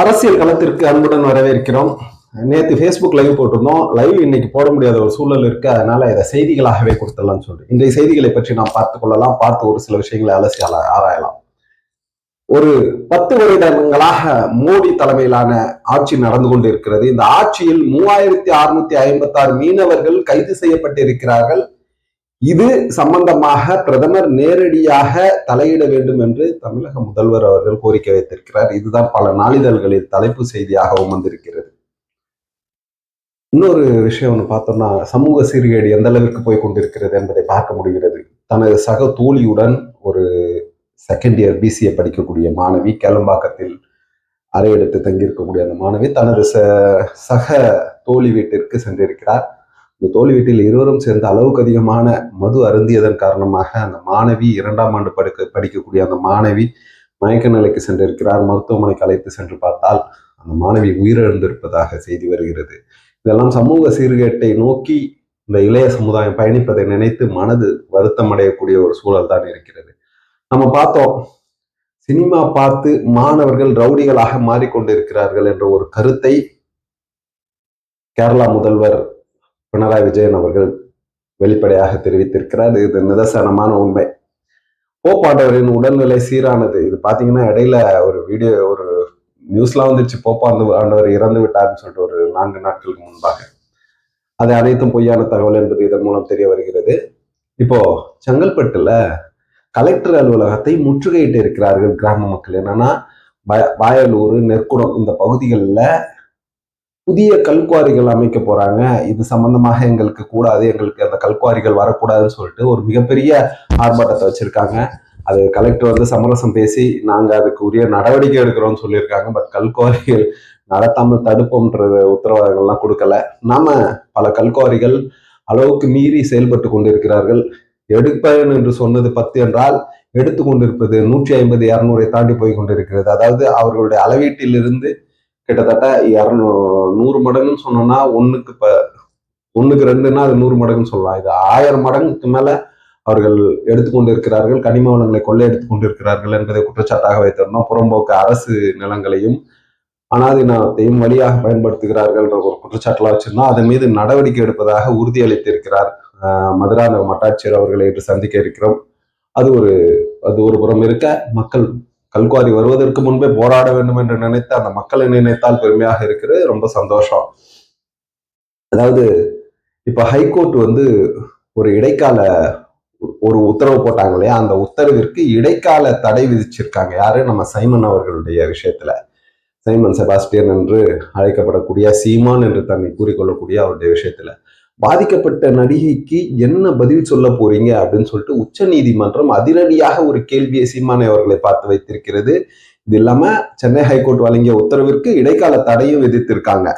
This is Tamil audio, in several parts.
அரசியல் களத்திற்கு அன்புடன் வரவேற்கிறோம். நேற்று ஃபேஸ்புக் லைவ் போட்டிருந்தோம். லைவ் இன்னைக்கு போட முடியாத ஒரு சூழல் இருக்கு. அதனால இதை செய்திகளாகவே கொடுத்துடலாம்னு சொல்றேன் இன்றைய செய்திகளை பற்றி நாம் பார்த்து கொள்ளலாம். பார்த்து ஒரு சில விஷயங்களை அலசி ஆராயலாம். ஒரு பத்து வருடங்களாக மோடி தலைமையிலான ஆட்சி நடந்து கொண்டு இருக்கிறது இந்த ஆட்சியில் மூவாயிரத்தி அறுநூத்தி ஐம்பத்தி ஆறு மீனவர்கள் கைது செய்யப்பட்டிருக்கிறார்கள். இது சம்பந்தமாக பிரதமர் நேரடியாக தலையிட வேண்டும் என்று தமிழக முதல்வர் அவர்கள் கோரிக்கை வைத்திருக்கிறார். இதுதான் பல நாளிதழ்களில் தலைப்பு செய்தியாகவும் வந்திருக்கிறது. இன்னொரு விஷயம் ஒன்று பார்த்தோம்னா சமூக சீர்கேடு எந்த அளவிற்கு போய் கொண்டிருக்கிறது என்பதை பார்க்க முடிகிறது. தனது சக தோழியுடன் ஒரு செகண்ட் இயர் பிசிஏ படிக்கக்கூடிய மாணவி கேளம்பாக்கத்தில் அறையெடுத்து தங்கியிருக்கக்கூடிய அந்த மாணவி தனது ச சக தோழி வீட்டிற்கு சென்றிருக்கிறார். இந்த தோழி வீட்டில் இருவரும் சேர்ந்து அளவுக்கு அதிகமான மது அருந்தியதன் காரணமாக அந்த மாணவி இரண்டாம் ஆண்டு படுக்க படிக்கக்கூடிய அந்த மாணவி மயக்க நிலைக்கு சென்றிருக்கிறார். மருத்துவமனைக்கு அழைத்து சென்று பார்த்தால் அந்த மாணவி உயிரிழந்திருப்பதாக செய்தி வருகிறது. இதெல்லாம் சமூக சீர்கேட்டை நோக்கி இந்த இளைய சமுதாயம் பயணிப்பதை நினைத்து மனது வருத்தம் அடையக்கூடிய ஒரு சூழல் தான் இருக்கிறது. நம்ம பார்த்தோம் சினிமா பார்த்து மாணவர்கள் ரவுடிகளாக மாறிக்கொண்டிருக்கிறார்கள் என்ற ஒரு கருத்தை கேரளா முதல்வர் பினராயி விஜயன் அவர்கள் வெளிப்படையாக தெரிவித்திருக்கிறார் இது நிதர்சனமான உண்மை. போப்பாண்டவரின் உடல்நிலை சீரானது. இது பாத்தீங்கன்னா இடையில ஒரு வீடியோ ஒரு நியூஸ்லாம் வந்துச்சு போப்பாண்டு ஆண்டவர் இறந்து விட்டார்னு சொல்லிட்டு ஒரு நான்கு நாட்களுக்கு முன்பாக. அது அனைத்தும் பொய்யான தகவல் என்பது இதன் மூலம் தெரிய வருகிறது. இப்போ செங்கல்பட்டுல கலெக்டர் அலுவலகத்தை முற்றுகையிட்டு இருக்கிறார்கள் கிராம மக்கள். என்னன்னா வய- வாயலூர் நெற்குடம் இந்த பகுதிகளில் புதிய கல்குவாரிகள் அமைக்க போறாங்க. இது சம்பந்தமாக எங்களுக்கு கூடாது. எங்களுக்கு அந்த கல்குவாரிகள் வரக்கூடாதுன்னு சொல்லிட்டு ஒரு மிகப்பெரிய ஆர்ப்பாட்டத்தை வச்சிருக்காங்க. அது கலெக்டர் வந்து சமரசம் பேசி நாங்க அதுக்கு உரிய நடவடிக்கை எடுக்கிறோம்னு சொல்லியிருக்காங்க. பட் கல்குவாரிகள் நடத்தாமல் தடுப்போம்ன்ற உத்தரவாதங்கள்லாம் கொடுக்கல. நாம பல கல்குவாரிகள் அளவுக்கு மீறி செயல்பட்டு கொண்டிருக்கிறார்கள். எடுப்பேன் என்று சொன்னது பத்து என்றால் எடுத்து கொண்டிருப்பது நூற்றி ஐம்பது இரநூறை தாண்டி போய் கொண்டிருக்கிறது. அதாவது அவர்களுடைய அளவீட்டிலிருந்து கிட்டத்தட்ட இரநூ நூறு மடங்குன்னு சொன்னோம்னா ஒண்ணுக்கு இப்போ ஒண்ணுக்கு ரெண்டுன்னா அது நூறு மடங்குன்னு சொல்லலாம். இது ஆயிரம் மடங்குக்கு மேல அவர்கள் எடுத்துக்கொண்டு இருக்கிறார்கள் கனிம வளங்களை கொள்ளையடித்துக் கொண்டிருக்கிறார்கள் என்பதை குற்றச்சாட்டாக வைத்திருந்தோம். புறம்போக்கு அரசு நிலங்களையும் அனாதீனத்தையும் வழியாக பயன்படுத்துகிறார்கள் என்ற ஒரு குற்றச்சாட்டுலாம் வச்சிருந்தோம். அதன் மீது நடவடிக்கை எடுப்பதாக உறுதியளித்திருக்கிறார் மதுராந்தக மட்டாட்சியர் அவர்களை இன்று சந்திக்க இருக்கிறோம். அது ஒரு அது ஒரு புறம் இருக்க மக்கள் கல்குவாரி வருவதற்கு முன்பே போராட வேண்டும் என்று நினைத்து அந்த மக்களை நினைத்தால் பெருமையாக இருக்கிறது. ரொம்ப சந்தோஷம். அதாவது இப்ப ஹைகோர்ட் வந்து ஒரு இடைக்கால ஒரு உத்தரவு போட்டாங்க இல்லையா? அந்த உத்தரவிற்கு இடைக்கால தடை விதிச்சிருக்காங்க. யாரு? நம்ம சைமன் அவர்களுடைய விஷயத்துல. சைமன் செபாஸ்டியன் என்று அழைக்கப்படக்கூடிய சீமான் என்று தன்னை கூறிக்கொள்ளக்கூடிய அவருடைய விஷயத்துல. பாதிக்கப்பட்ட நடிகைக்கு என்ன பதில் சொல்ல போறீங்க அப்படின்னு சொல்லிட்டு உச்ச நீதிமன்றம் அதிரடியாக ஒரு கேள்வியை சீமானை அவர்களை பார்த்து வைத்திருக்கிறது. இது இல்லாம சென்னை ஹைகோர்ட் வழங்கிய உத்தரவிற்கு இடைக்கால தடையும் விதித்திருக்காங்க.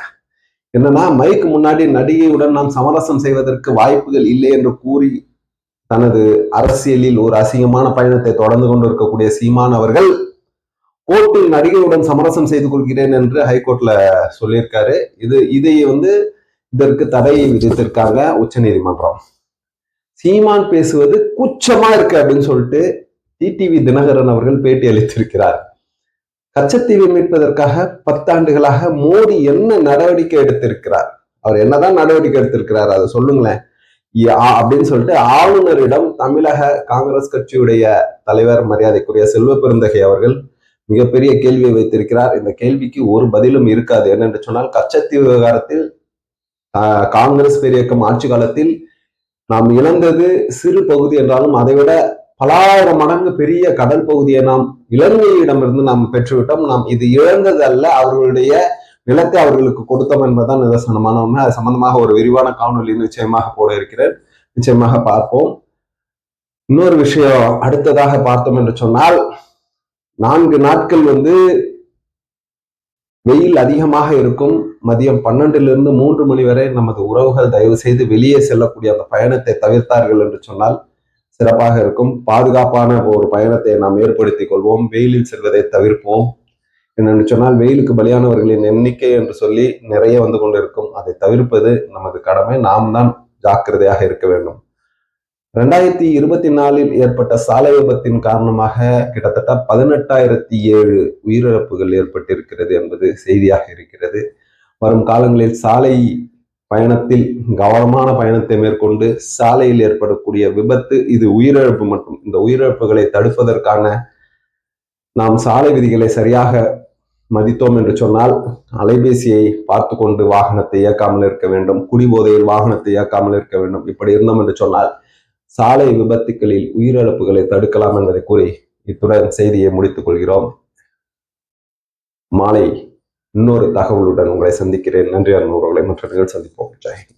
என்னன்னா மைக்கு முன்னாடி நடிகையுடன் நாம் சமரசம் செய்வதற்கு வாய்ப்புகள் இல்லை என்று கூறி தனது அரசியலில் ஒரு அசிங்கமான பயணத்தை தொடர்ந்து கொண்டிருக்கக்கூடிய சீமான் அவர்கள் கோர்ட்டில் நடிகையுடன் சமரசம் செய்து கொள்கிறேன் என்று ஹைகோர்ட்ல சொல்லியிருக்காரு. இது இதை வந்து இதற்கு தடை விதித்திருக்காங்க உச்சநீதிமன்றம். சீமான் பேசுவது குச்சமா இருக்கு அப்படின்னு சொல்லிட்டு டிடிவி தினகரன் அவர்கள் பேட்டி அளித்திருக்கிறார். கச்சத்தீவை மீட்பதற்காக பத்தாண்டுகளாக மோடி என்ன நடவடிக்கை எடுத்திருக்கிறார்? அவர் என்னதான் நடவடிக்கை எடுத்திருக்கிறார்? அதை சொல்லுங்களேன். யா- அப்படின்னு சொல்லிட்டு ஆளுநரிடம் தமிழக காங்கிரஸ் கட்சியுடைய தலைவர் மரியாதைக்குரிய செல்வ பெருந்தகை அவர்கள் மிகப்பெரிய கேள்வியை வைத்திருக்கிறார். இந்த கேள்விக்கு ஒரு பதிலும் இருக்காது. என்னென்று சொன்னால் கச்சத்தீவு விவகாரத்தில் காங்கிரஸ் பேரியக்கம் ஆட்சி காலத்தில் நாம் இழந்தது சிறு பகுதி என்றாலும் அதைவிட பலாயிரம் மடங்கு பெரிய கடல் பகுதியை நாம் இலங்கையிடமிருந்து நாம் பெற்றுவிட்டோம். நாம் இது இழந்தது அல்ல அவர்களுடைய நிலத்தை அவர்களுக்கு கொடுத்தோம் என்பதுதான் நிதர்சனமான உண்மை. அது சம்பந்தமாக ஒரு விரிவான காணொலி நிச்சயமாக போட இருக்கிறேன். நிச்சயமாக பார்ப்போம். இன்னொரு விஷயம் அடுத்ததாக பார்த்தோம் என்று சொன்னால் நான்கு நாட்கள் வந்து வெயில் அதிகமாக இருக்கும். மதியம் பன்னெண்டிலிருந்து மூன்று மணி வரை நமது உறவுகள் தயவு செய்து வெளியே செல்லக்கூடிய அந்த பயணத்தை தவிர்த்தார்கள் என்று சொன்னால் சிறப்பாக இருக்கும். பாதுகாப்பான ஒரு பயணத்தை நாம் ஏற்படுத்திக் கொள்வோம். வெயிலில் செல்வதை தவிர்ப்போம் என்னென்னு சொன்னால் வெயிலுக்கு பலியானவர்களின் எண்ணிக்கை என்று சொல்லி நிறைய வந்து கொண்டிருக்கும். அதை தவிர்ப்பது நமது கடமை. நாம் தான் ஜாக்கிரதையாக இருக்க வேண்டும். ரெண்டாயிரத்தி இருபத்தி நாலில் ஏற்பட்ட சாலை விபத்தின் காரணமாக கிட்டத்தட்ட பதினெட்டாயிரத்தி ஏழு உயிரிழப்புகள் ஏற்பட்டிருக்கிறது என்பது செய்தியாக இருக்கிறது. வரும் காலங்களில் சாலை பயணத்தில் கவனமான பயணத்தை மேற்கொண்டு சாலையில் ஏற்படக்கூடிய விபத்து இது உயிரிழப்பு மட்டும். இந்த உயிரிழப்புகளை தடுப்பதற்கான நாம் சாலை விதிகளை சரியாக மதித்தோம் என்று சொன்னால் அலைபேசியை பார்த்து கொண்டு வாகனத்தை இயக்காமல் இருக்க வேண்டும் குடிபோதையில் வாகனத்தை இயக்காமல் இருக்க வேண்டும் இப்படி இருந்தோம் என்று சொன்னால் சாலை விபத்துகளில் உயிரிழப்புகளை தடுக்கலாம் என்பதை கூறி இத்துடன் செய்தியை முடித்துக் கொள்கிறோம். மாலை இன்னொரு தகவலுடன் உங்களை சந்திக்கிறேன். நன்றி அன்புறவுகளை மற்ற சந்திப்போம். ஜெய்